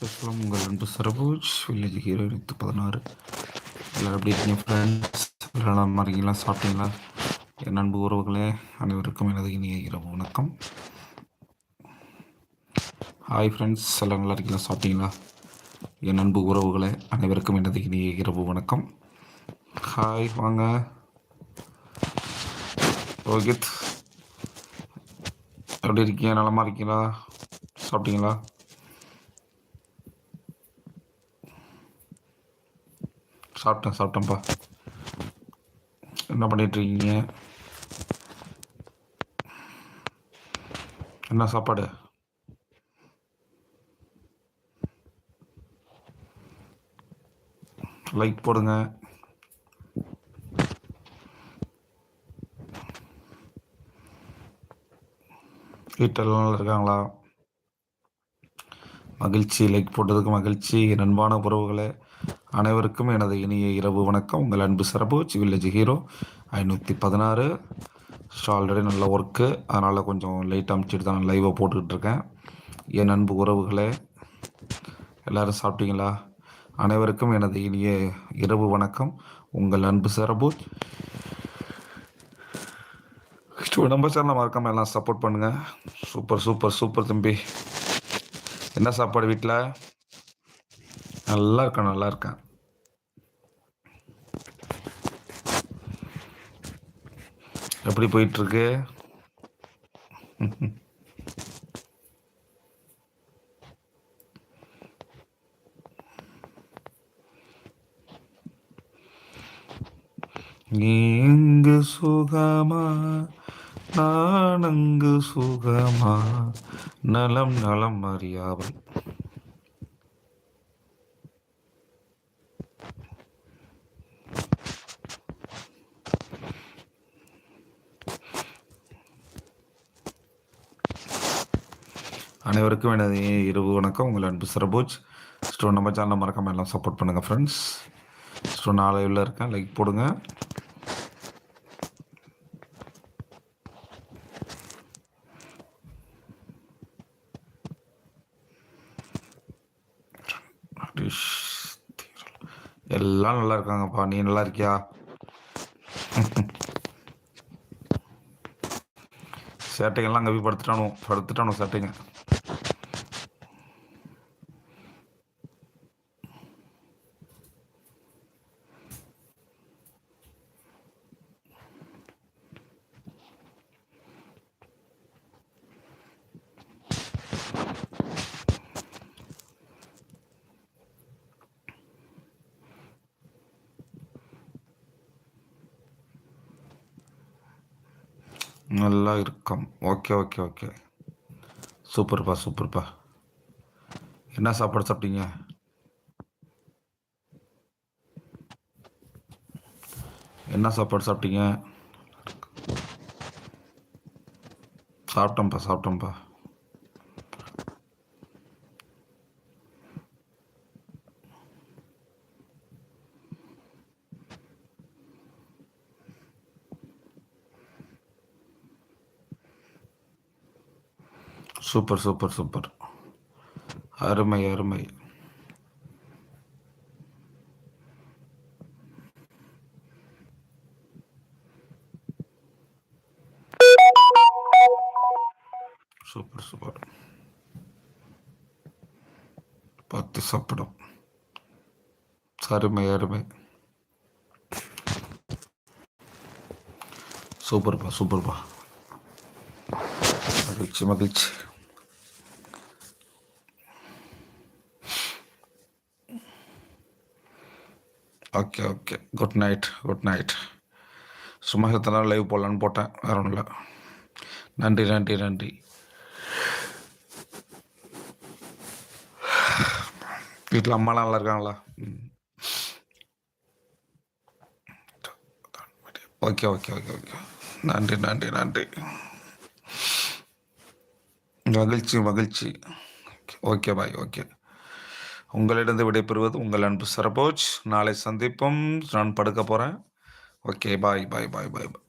பேசலாம் உங்கள் அன்பு சரபோஜ் வில்லேஜ் ஹீரோ இருபத்தி பதினாறு. எல்லோரும் எப்படி இருக்கீங்க ஃப்ரெண்ட்ஸ் எல்லாம் நல்லா இருக்கீங்களா? சாப்பிட்டீங்களா? என் அன்பு உறவுகளே அனைவருக்கும் எனது இனிய இரவு வணக்கம். ஹாய் ஃப்ரெண்ட்ஸ் எல்லாம் நல்லா இருக்கீங்களா? சாப்பிட்டீங்களா? என் அன்பு உறவுகளே அனைவருக்கும் எனது இனிய இரவு வணக்கம். ஹாய் வாங்க. ரோஹித் எப்படி இருக்கீங்க? நலமாக இருக்கீங்களா? சாப்பிட்டீங்களா? சாப்பிட்டேன் சாப்பிட்டேன்ப்பா. என்ன பண்ணிகிட்ருக்கீங்க என்ன சாப்பாடு? லைக் போடுங்க. வீட்டெல்லாம் நல்லா இருக்காங்களா? மகிழ்ச்சி லைக் போட்டதுக்கு மகிழ்ச்சி நண்பான உறவுகளை. அனைவருக்கும் எனது இனிய இரவு வணக்கம். உங்கள் அன்பு சிறப்பு வில்லேஜ் ஹீரோ ஐநூற்றி பதினாறு. ஸோ ஆல்ரெடி நல்ல ஒர்க்கு அதனால் கொஞ்சம் லைட் அமைச்சிட்டு தான் லைவாக போட்டுக்கிட்டு இருக்கேன். என் அன்பு உறவுகளே எல்லோரும் சாப்பிட்டீங்களா? அனைவருக்கும் எனது இனிய இரவு வணக்கம். உங்கள் அன்பு சிறப்பு. நம்ம சேனல் மறக்காமல் எல்லாம் சப்போர்ட் பண்ணுங்கள் சூப்பர் சூப்பர் சூப்பர் தம்பி. என்ன சாப்பாடு வீட்டில் நல்லா இருக்கேன் நல்லா இருக்கேன் எப்படி போயிட்டு இருக்கு நீ எங்கு சுகமா நான் அங்கு சுகமா நலம் நலம் அறியாவை அனைவருக்கும் எனது இரவு வணக்கம். உங்கள் அன்பு சரபோஜ். ஸ்டோ நம்ம சேனலை மறக்காமல் எல்லாம் சப்போர்ட் பண்ணுங்கள் ஃப்ரெண்ட்ஸ் ஸ்டோ நாளையில் இருக்கேன். லைக் போடுங்க. எல்லாம் நல்லா இருக்காங்கப்பா. நீ நல்லா இருக்கியா? சேட்டைகள்லாம் அங்கே போய் படுத்துட்டானோ படுத்துட்டானோ சேட்டைங்க. நல்லா இருக்கும். ஓகே ஓகே ஓகே சூப்பர்ப்பா சூப்பர்ப்பா என்ன சாப்பாடு சாப்பிட்டீங்க? என்ன சாப்பாடு சாப்பிட்டீங்க? சாப்பிட்டோம்ப்பா சாப்பிட்டோம்ப்பா சூப்பர் சூப்பர் சூப்பர். அருமை அருமை. Super super. பத்து சாப்பிடும். அருமை அருமை. சூப்பர்ப்பா சூப்பர்ப்பா. மகிழ்ச்சி மகிழ்ச்சி. Okay okay good night good night சும்மா எத்தனை லைவ் போடலான்னு போட்டேன். வேற ஒன்றும் இல்லை. நன்றி நன்றி நன்றி. வீட்டில் அம்மாலாம் நல்லா இருக்காங்களா? ஓகே ஓகே ஓகே ஓகே நன்றி நன்றி நன்றி. மகிழ்ச்சி மகிழ்ச்சி. ஓகே பாய் ஓகே உங்களிடம் விடைபெறுவது உங்கள் அன்பு சரபோஜ். நாளை சந்திப்போம். நான் படுக்க போகிறேன் ஓகே பாய் பாய் பாய் பாய் பாய்